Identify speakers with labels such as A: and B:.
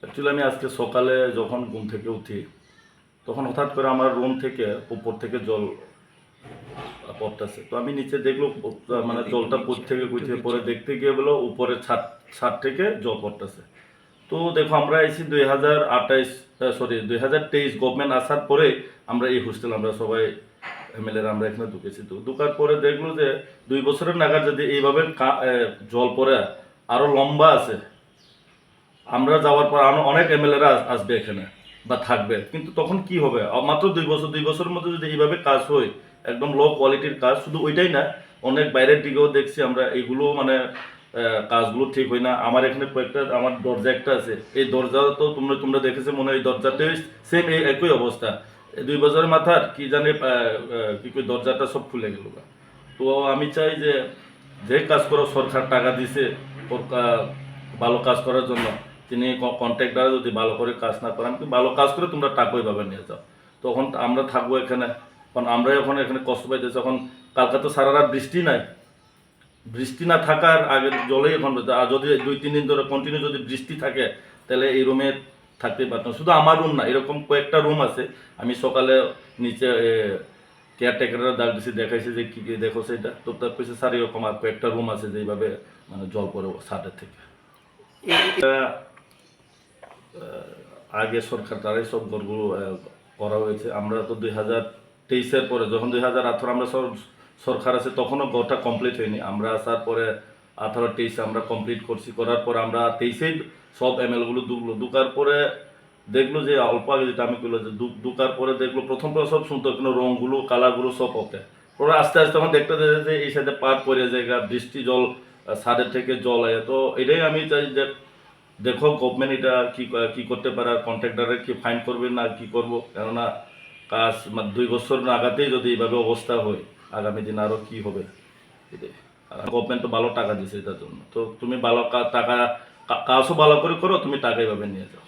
A: Actually আমি আজকে সকালে যখন ঘুম থেকে উঠি, তখন হঠাৎ করে আমার রুম থেকে উপর থেকে জল পড়তেছে। তো আমি নিচে দেখল মানে জলটা কোথ থেকে থেকে পরে দেখতে গিয়ে বলো উপরে ছাদ ছাদ থেকে জল পড়তেছে। তো দেখো, আমরা এসেছি দুই হাজার আঠাইশ সরি দুই হাজার তেইশ গভর্নমেন্ট আসার পরে আমরা এই হোস্টেল আমরা সবাই এমএলএর আমরা এখানে ঢুকেছি। তো ঢুকার পরে দেখল যে, দুই বছরের নাগাদ যদি এইভাবে জল পড়ে আরও লম্বা আছে আমরা যাওয়ার পর আরও অনেক এমএলএরা আসবে এখানে বা থাকবে। কিন্তু তখন কি হবে? মাত্র দুই বছর, দুই বছরের মধ্যে যদি এইভাবে কাজ হয়, একদম লো কোয়ালিটির কাজ, শুধু ওইটাই না, অনেক বাইরের দিকেও দেখছি আমরা, এইগুলো মানে কাজগুলো ঠিক হয় না। আমার এখানে কয়েকটা, আমার দরজা একটা আছে। এই দরজা তো তোমরা তোমরা দেখেছ মনে হয়, এই সেম এই একই অবস্থা। দুই বছরের মাথার কি জানে কি কই দরজাটা সব খুলে গেল তো আমি চাই যে যে কাজ করো, সরকার টাকা দিছে ভালো কাজ করার জন্য। তিনি কন্ট্রাক্টার যদি ভালো করে কাজ না করেন কিন্তু ভালো কাজ করে তোমরা টাকা ওইভাবে নিয়ে যাও। তখন আমরা থাকব এখানে। কারণ আমরা এখন এখানে কষ্ট পাইতেছি এখন কালকে তো সারা রাত বৃষ্টি নাই। বৃষ্টি না থাকার আগে জলেই এখন আর যদি দুই তিন দিন ধরে কন্টিনিউ যদি বৃষ্টি থাকে তাহলে এই রুমে থাকতে পারতাম। শুধু আমার রুম না এরকম কয়েকটা রুম আছে। আমি সকালে নিচে কেয়ারটেকাররা ডাক দিছি দেখাইছে যে কী কি দেখো সেটা। তো তার কইছে স্যার এরকম আর কয়েকটা রুম আছে যে এইভাবে মানে জল পড়ে ছাদের থেকে। আগে সরকার, তারাই সব ঘরগুলো করা হয়েছে। আমরা তো দুই হাজার তেইশের পরে, যখন দুই হাজার আঠারো আমরা সর- সরকার আছে, তখনও ঘরটা কমপ্লিট হয়নি। আমরা আসার পরে আঠারো তেইশে আমরা কমপ্লিট করছি, করার পর আমরা তেইশেই সব এমএলগুলো ঢুকলো ঢুকার পরে দেখল যে, অল্প আগে যেটা আমি করল যে ঢুকার পরে দেখল, প্রথম প্রথম সব শুনতো কিন্তু রঙগুলো কালারগুলো সব ওকে। পরে আস্তে আস্তে তখন দেখতে যে, এই সাইডে পাট পরে জায়গা বৃষ্টি, জল সাদের থেকে জল আয়। তো এটাই আমি চাই যে দেখো গভর্নমেন্ট এটা কি ক- করতে পারে, আর কন্ট্রাক্টারে কি ফাইন করবে না কি করব? কেননা, কাজ মানে দুই বছর আগাতেই যদি এইভাবে অবস্থা হয়, আগামী দিন আরও কি হবে? গভর্নমেন্ট তো ভালো টাকা দিছে এটার জন্য। তো তুমি ভালো টাকা কাজও ভালো করে করো, তুমি টাকা এইভাবে নিয়ে যাও।